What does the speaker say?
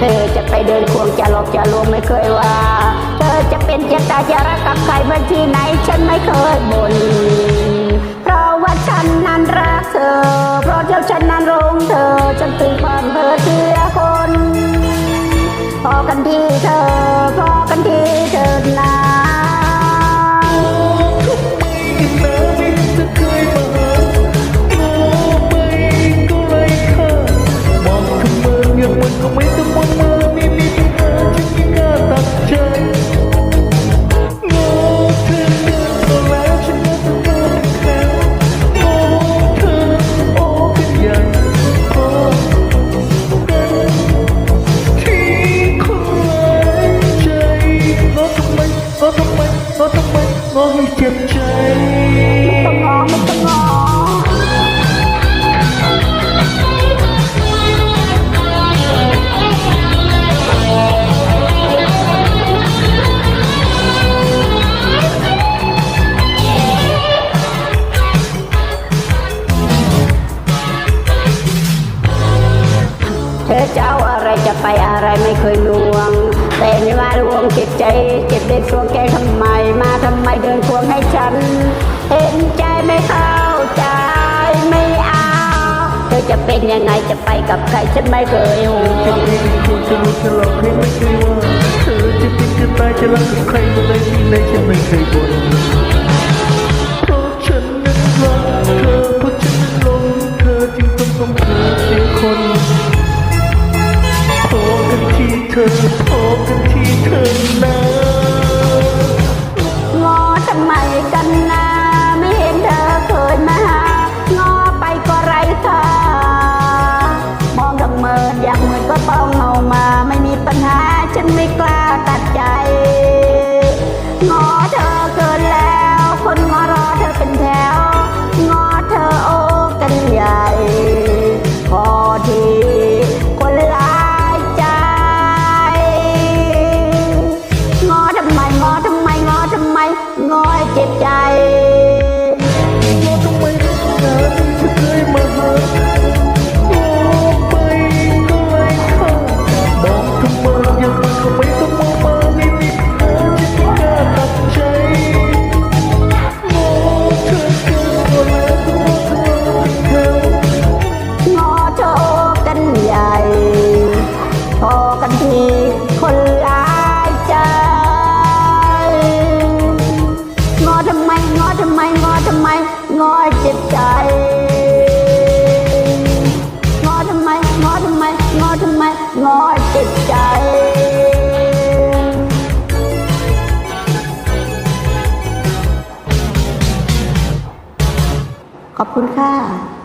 เธอจะไปเดินควงจะหลอกจะลวงไม่เคยว่า เธอจะเป็นจะตายจะรักกับใครเมื่อที่ไหนฉันไม่เคยบ่นเพราะว่าฉันนั้นรักเธอ เพราะเจ้าฉันนั้นรงเธอจนถึงความเธอเสียคนพอกันที่เธอพอกันที่เธอนะก็ไม่ต้อง เจ็บใจต้องงอไม่ต้องงอเธอจะเอาอะไรจะไปอะไรไม่เคยลวง แต่ไม่มาลวงเจ็บใจ เจ็บเด็กสวงแกทำไมมาทำ งให้ฉัน เห็นใจไม่เข้าใจไม่เอา เธอจะเป็นยังไงจะไปกับใครฉันไม่เคยห่วจะงไม่มีคนจะรู้จะหลอกให้ไม่เคยว่าเธอจะเป็นจะตายจะรักกับใครก็ได้ที่ไหนฉันไม่เคยบ่นเพราะฉันนั้นรักเธอเพราะฉันนั้นหลงเธอจึงต้องต้องเธอเสียคนพอกันที่เธอพอกันที่เธอนะ ย คุณค่ะ